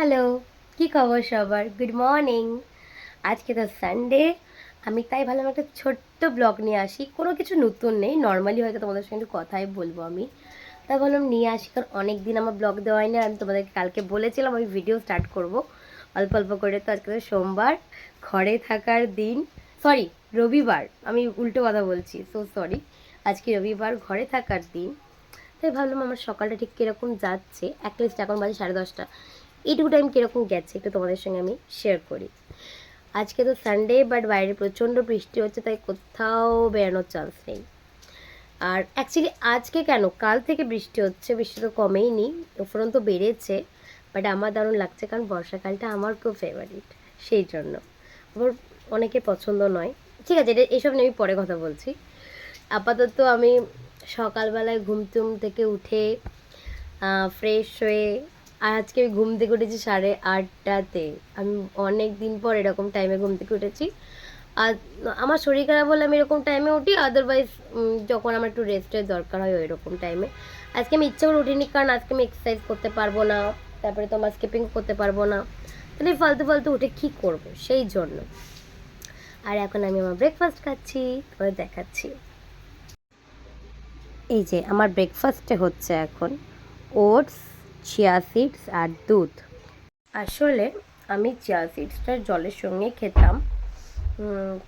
Hello, কি খবর সবার? গুড মর্নিং আজকে তো সানডে আমি তাই ভাবলাম একটা ছোট্ট ব্লগ নিয়ে আসি। কোনো কিছু নতুন নেই নর্মালি হয়তো তোমাদের সঙ্গে একটু কথাই বলব আমি। তাই ভাবলাম নিয়ে আসি, কারণ অনেক দিন আমার ব্লগ দেওয়া হয়নি, আর আমি তোমাদেরকে কালকে বলেছিলাম আমি ভিডিও স্টার্ট করব। অল্প অল্প করে তো আজকে তো সোমবার, ঘরে থাকার দিন সরি রবিবার, আমি উল্টো কথা বলছি সো সরি আজকে রবিবার, ঘরে থাকার দিন। তাই ভাবলাম আমার সকালটা ঠিক কীরকম যাচ্ছে অ্যাটলিস্ট এখন বাজে সাড়ে দশটা। এইটুকু টাইম কীরকম গেছে একটু তোমাদের সঙ্গে আমি শেয়ার করি। আজকে তো সানডে বাট বাইরে প্রচণ্ড বৃষ্টি হচ্ছে, তাই কোথাও বেরোনোর চান্স নেই। আর অ্যাকচুয়ালি আজকে কেন? কাল থেকে বৃষ্টি হচ্ছে, বৃষ্টি তো কমেই নি, উপরন্ত বেড়েছে বাট আমার দারুণ লাগছে, কারণ বর্ষাকালটা আমার খুব ফেভারিট সেই জন্য। আবার অনেকে পছন্দ নয়। ঠিক আছে, এটা এইসব নিয়ে আমি পরে কথা বলছি। আপাতত আমি সকালবেলায় ঘুম টুম থেকে উঠে ফ্রেশ হয়ে আর আজকে আমি ঘুম থেকে উঠেছি সাড়ে আটটাতে। আমি অনেক দিন পর এরকম টাইমে ঘুম থেকে উঠেছি। আর আমার শরীর খারাপ হলে আমি এরকম টাইমে উঠি আদারওয়াইজ যখন আমার একটু রেস্টের দরকার হয় ওই রকম টাইমে আজকে আমি ইচ্ছা করে উঠিনি কারণ আজকে আমি এক্সারসাইজ করতে পারব না, তারপরে তোমার স্কিপিং করতে পারব না। তাহলে ফালতু ফালতু উঠে কী করব? সেই জন্য। আর এখন আমি আমার ব্রেকফাস্ট খাচ্ছি, তোমাদের দেখাচ্ছি। এই যে, আমার ব্রেকফাস্টে হচ্ছে এখন ওটস চিয়া সিডস আর দুধ। আসলে আমি চিয়া সিডসটা জলের সঙ্গে খেতাম।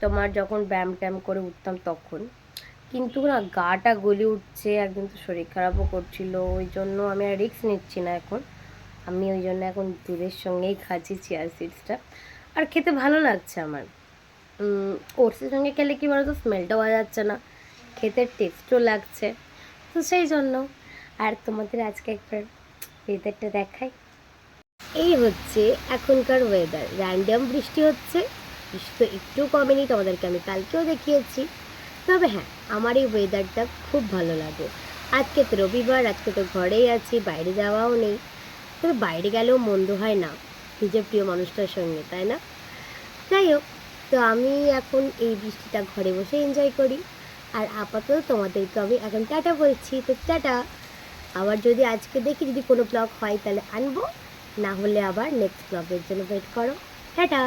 তোমার যখন ব্যায়াম ট্যাম করে উঠতাম তখন। কিন্তু না, গাটা গলি উঠছে, একদিন তো শরীর খারাপও করছিল, ওই জন্য আমি আর রিস্ক নিচ্ছি না এখন। আমি ওই জন্য এখন দুধের সঙ্গেই খাচ্ছি চিয়া সিডসটা আর খেতে ভালো লাগছে আমার। ওটসের সঙ্গে খেলে কি বলতো স্মেলটাও পাওয়া যাচ্ছে না। খেতে টেস্টও লাগছে। তো সেই জন্য। আর তোমাদের আজকে একবার ওয়েদারটা দেখাই। এই হচ্ছে এখনকার ওয়েদার র্যান্ডাম বৃষ্টি হচ্ছে। বৃষ্টি তো একটু কমেনি, তোমাদেরকে আমি কালকেও দেখিয়েছি। তবে হ্যাঁ আমার এই ওয়েদারটা খুব ভালো লাগে। আজকে তো রবিবার, আজকে তো ঘরেই আছি, বাইরে যাওয়াও নেই। তবে বাইরে গেলেও মন্দ হয় না, নিজের প্রিয় মানুষটার সঙ্গে, তাই না? যাই হোক, তো আমি এখন এই বৃষ্টিটা ঘরে বসে এনজয় করি। আর আপাতত তোমাদেরকে আমি এখন টাটা বলছি। তো টাটা! আবার যদি আজকে দেখি যদি কোনো ব্লগ হয় তাহলে আনব, না হলে আবার নেক্সট ব্লগের জন্য ওয়েট করো। টাটা!